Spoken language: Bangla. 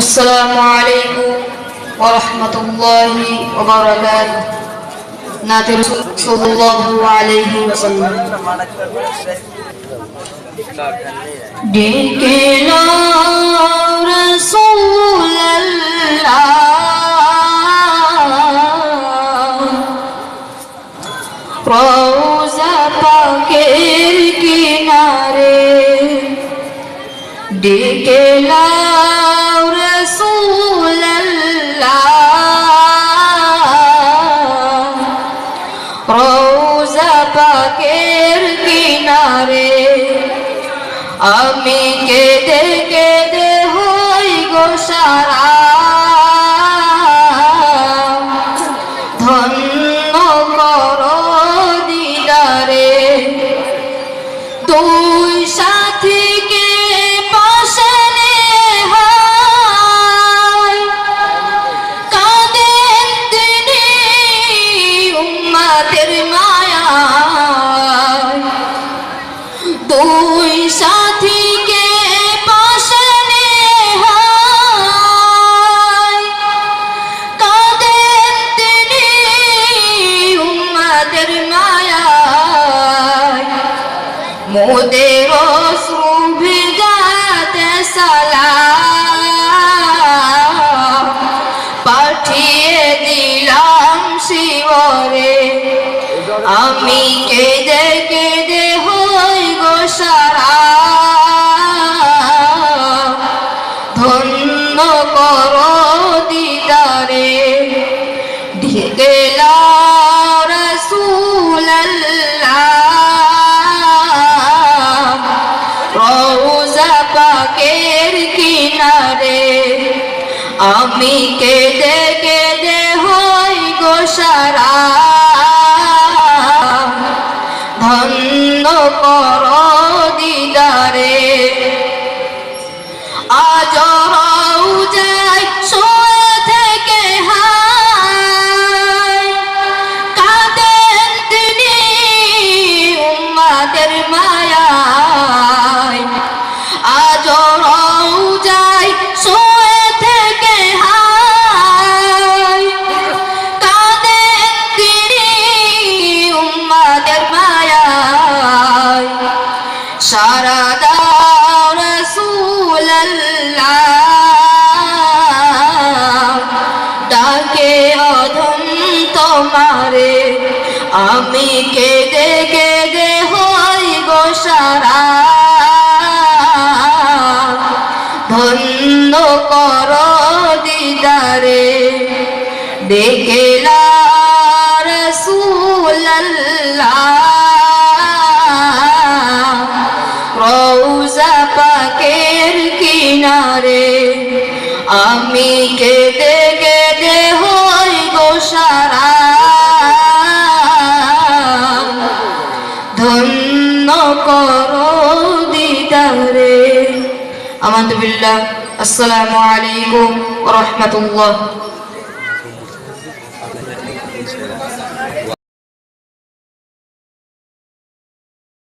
আসসালামু আলাইকুম ওয়া রাহমাতুল্লাহি ওয়া বারাকাতুহু। নাতে সাল্লাল্লাহু আলাইহি ওয়াসাল্লাম। ডেকে নাও রাসূলুল্লাহ। রোজা পাকের কিনারে। ডেকে নাও আমি কেঁদে কেঁদে হই গো সারা। ধন্য কর দিদারে। দুই আমি কেঁদে কেঁদে হই গো সারা। ধন্য কর দিদারে কিনারে, আমি কেঁদে কেঁদে হই গো সারা। কর দিদারে। আজ তোমারে। আমি কেঁদে কেঁদে হই গো সারা। ধন্য কর দিদারে। রসুল্লাহ রৌজা পাকের কিনারে। আমি কেঁদে ظهري بالله. السلام عليكم ورحمة الله.